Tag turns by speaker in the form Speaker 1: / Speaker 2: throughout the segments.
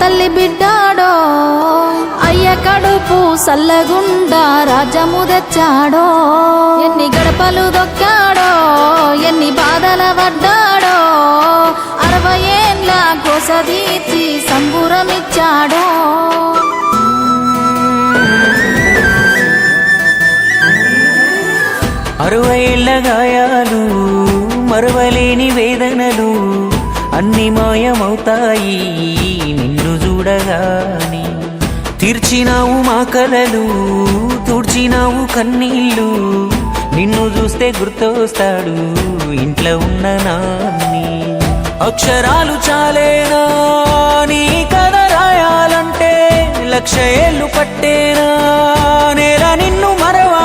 Speaker 1: తల్లి బిడ్డాడో అయ్య కడుపు సల్లగుండా రాజము తెచ్చాడో. ఎన్ని గడపలు దొక్కాడో ఎన్ని బాధల పడ్డాడో. అరవై ఏండ్ల కోసదీర్చి సంబురమిచ్చాడో.
Speaker 2: అరవైళ్ళ గాయాలు మరవలేని వేదనలు అన్ని మాయమవుతాయి. చూడగాని తీర్చినావు మా కలలు తుడిచినావు కన్నీళ్ళు. నిన్ను చూస్తే గుర్తొస్తాడు ఇంట్లో ఉన్న నాన్ని. అక్షరాలు చాలేనా? నీ కథ రాయాలంటే లక్ష ఏళ్ళు పట్టేనా? నేల నిన్ను మరవా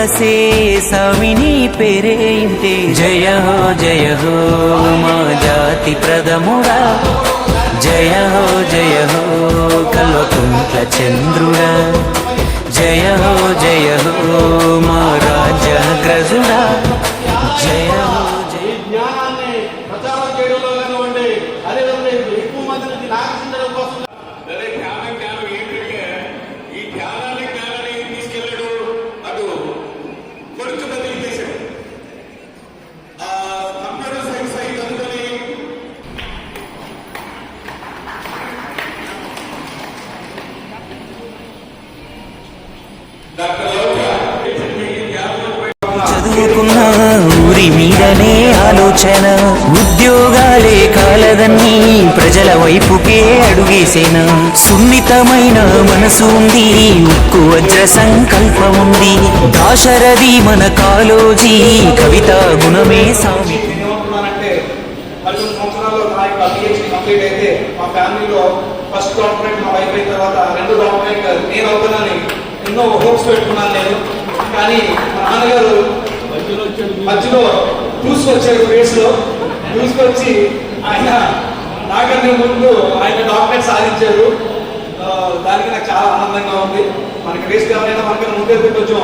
Speaker 2: నవ్వులుగా సేసామిని పేరే ఇంతే జయ హో జయ హో మా జాతి ప్రథముడా జయ హో జయ హో కల్వకుంట్ల చంద్రుడా ఆలోచన ఉద్యోగాలే కాలదన్నీ ప్రజల వైపుకే అడుగేసేన సున్నితమైన మనసు ఉంది ఉక్కు వజ్ర సంకల్పం ఉంది. దాశరథి మన కాలోజీ కవిత గుణమే సామి.
Speaker 3: ఫస్ట్ మా వైఫ్ అయిన తర్వాత రెండు నేను అవుతానని ఎన్నో హోప్స్ పెట్టుకున్నాను నేను. కానీ మా నాన్నగారు మధ్యలో చూసుకొచ్చారు ఫేస్లో చూసుకొచ్చి ఆయన నాకంటే ముందు ఆయన డాక్టరేట్ సాధించారు. దానికి నాకు చాలా ఆనందంగా ఉంది. మనకి రేస్ ఎవరైనా మనకన్నా ముందే కొంచెం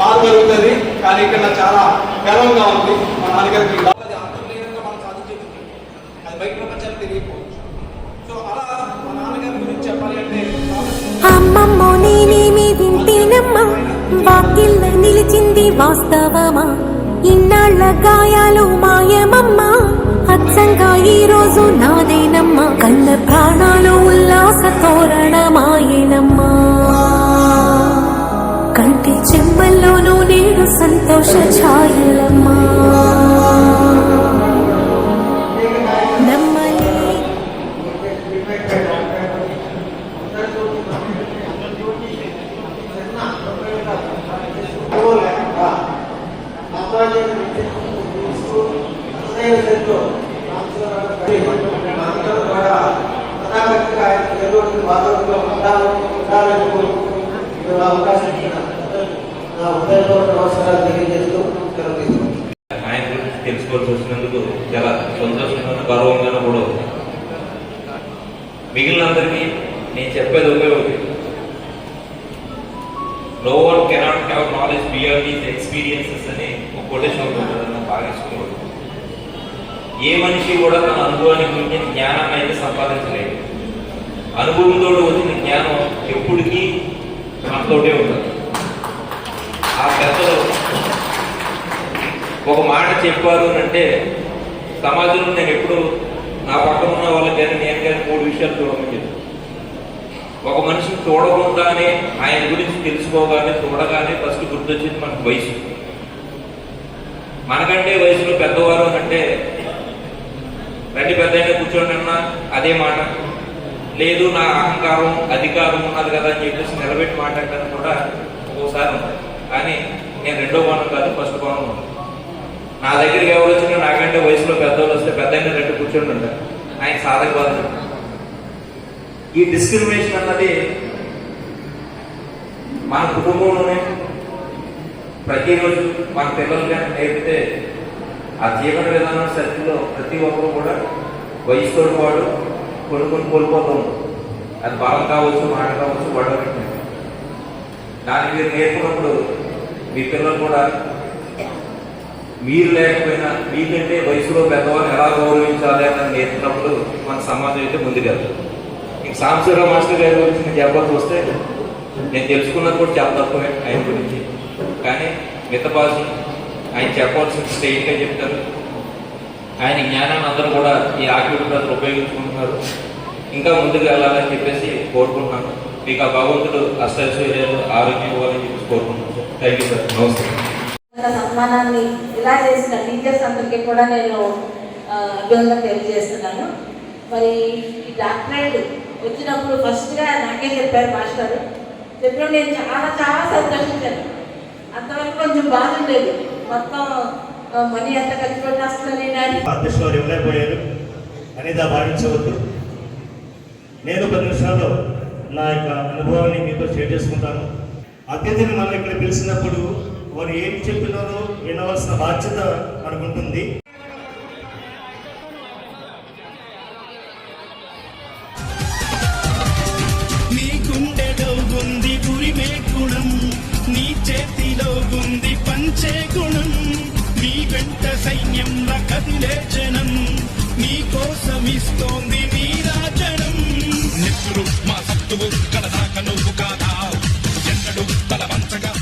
Speaker 3: బాధ కలుగుతుంది. కానీ ఇక్కడ నాకు చాలా గర్వంగా ఉంది. మా నాన్నగారికి అది అంతర్లీనంగా మనం సాధించేది. అది బయట ప్రపంచానికి తెలియకపోవచ్చు. సో అలా మా నాన్నగారి గురించి చెప్పాలి అంటే
Speaker 4: అమ్మమ్మో నేనేమి వింటేనమ్మా? వాకిళ్ళ నిలిచింది వాస్తవమా? ఇన్నాళ్ళ గాయాలు మాయమమ్మ. అచ్చంగా ఈ రోజు నాదేనమ్మా. కన్న ప్రాణాలు ఉల్లాస తోరణమాయనమ్మ. కంటి చెమ్మల్లోనూ నేను సంతోష ఛాయలమ్మ.
Speaker 5: గురించి వచ్చినందుకు చాలా సంతోషంగా గౌరవంగా కూడా ఉంది. మిగిలినందరికీ నేను చెప్పేది ఒకే ఒకటి. No one cannot have knowledge beyond these experiences అని ఒక కొటేషన్ ఉంటుంది బాగా ఇష్టం ఏ మనిషి కూడా తన అనుభవానికి మించిన జ్ఞానాన్ని అయితే సంపాదించలేదు. అనుభవంతో వచ్చిన జ్ఞానం ఎప్పటికీ మనతోటే ఉంటుంది. ఆ పెద్దలు ఒక మాట చెప్పారు అంటే సమాజంలో నేను ఎప్పుడు నా పక్కన ఉన్న వాళ్ళకి కానీ నేను కానీ మూడు విషయాలు చూడమని చెప్పాను. ఒక మనిషిని చూడకుండానే ఆయన గురించి తెలుసుకోగానే చూడగానే ఫస్ట్ గుర్తొచ్చింది మనకు వయసు. మనకంటే వయసులో పెద్దవారు అంటే రండి పెద్ద కూర్చోండి అన్నా అదే మాట. లేదు నా అహంకారం అధికారం ఉన్నది కదా అని చెప్పేసి నిలబెట్టి మాట్లాడటానికి కూడా ఒక్కోసారి ఉంది కానీ నేను రెండో కోణం కాదు ఫస్ట్ కోణం ఉంది నా దగ్గరికి ఎవరు వచ్చినా నాకంటే వయసులో పెద్దవాళ్ళు వస్తే పెద్ద రెండు కూర్చొని ఉంటారు. ఆయన సాధక బాధ ఈ డిస్క్రిమినేషన్ అన్నది మన కుటుంబంలోనే ప్రతిరోజు మన పిల్లలకి నేర్పితే ఆ జీవన విధానం సర్కిల్లో ప్రతి ఒక్కరు కూడా వయసుతో వాడు కొనుక్కొని కోల్పోతూ అది బలం కావచ్చు మాట కావచ్చు గొడవ దానికి మీరు నేర్పినప్పుడు మీ పిల్లలు కూడా మీరు లేకపోయినా మీకంటే వయసులో పెద్దవాళ్ళు ఎలా గౌరవించాలి అని నేర్పినప్పుడు మన సమాజం అయితే ముందుకెళ్తుంది ఇంక సాంబశివరావు మాస్టర్ గారి గురించి నేను చెప్పాల్సి వస్తే నేను తెలుసుకున్నది కూడా చాలా తక్కువే ఆయన గురించి. కానీ మితపాసు ఆయన చెప్పాల్సిన స్టైల్గా చెప్తారు. ఆయన జ్ఞానాన్ని అందరూ కూడా ఈ ఆక్టివిటీ ప్రజలు ఉపయోగించుకుంటున్నారు. ఇంకా ముందుకు వెళ్ళాలని చెప్పేసి కోరుకుంటున్నాను. మీకు ఆ భగవంతుడు అష్టైశ్వర్యాలు ఆరోగ్యం ఇవ్వాలని చెప్పేసి కోరుకుంటున్నాను. థ్యాంక్ యూ సార్ నమస్తే.
Speaker 6: సన్మానాన్ని ఇలా చేసిన టీచర్స్ అందరికీ కూడా నేను అభ్యర్థన తెలియజేస్తున్నాను. మరి ఈ డాక్టరేట్ వచ్చినప్పుడు ఫస్ట్గా నాకే చెప్పారు మాస్టర్. చెప్పినప్పుడు నేను చాలా చాలా సంతోషించాను. అంతవరకు కొంచెం బాగుండేది మొత్తం మనీ ఎంత ఖర్చు పెట్టేస్తుంది
Speaker 7: అధ్యక్షులు ఇవ్వలేకపోయారు అనేది భావించవద్దు నేను పది నిమిషాల్లో నా యొక్క అనుభవాన్ని మీతో షేర్ చేసుకుంటాను. అతిథిని మనం ఇక్కడ పిలిచినప్పుడు వారు ఏం చెప్పినారో వినవలసిన బాధ్యత మనకు ఉంటుంది
Speaker 8: నీ గుండెలో ఉంది గురిమే గుణం నీ చేతిలో ఉంది పంచే గుణం. నీ వెంట సైన్యంలా కదిలే జనం నీ కోసం ఇస్తోంది నీ రాజనం. నెత్తురు మా సత్తువు కడదాక నువ్వు కాదా ఎన్నడు తల వంచగా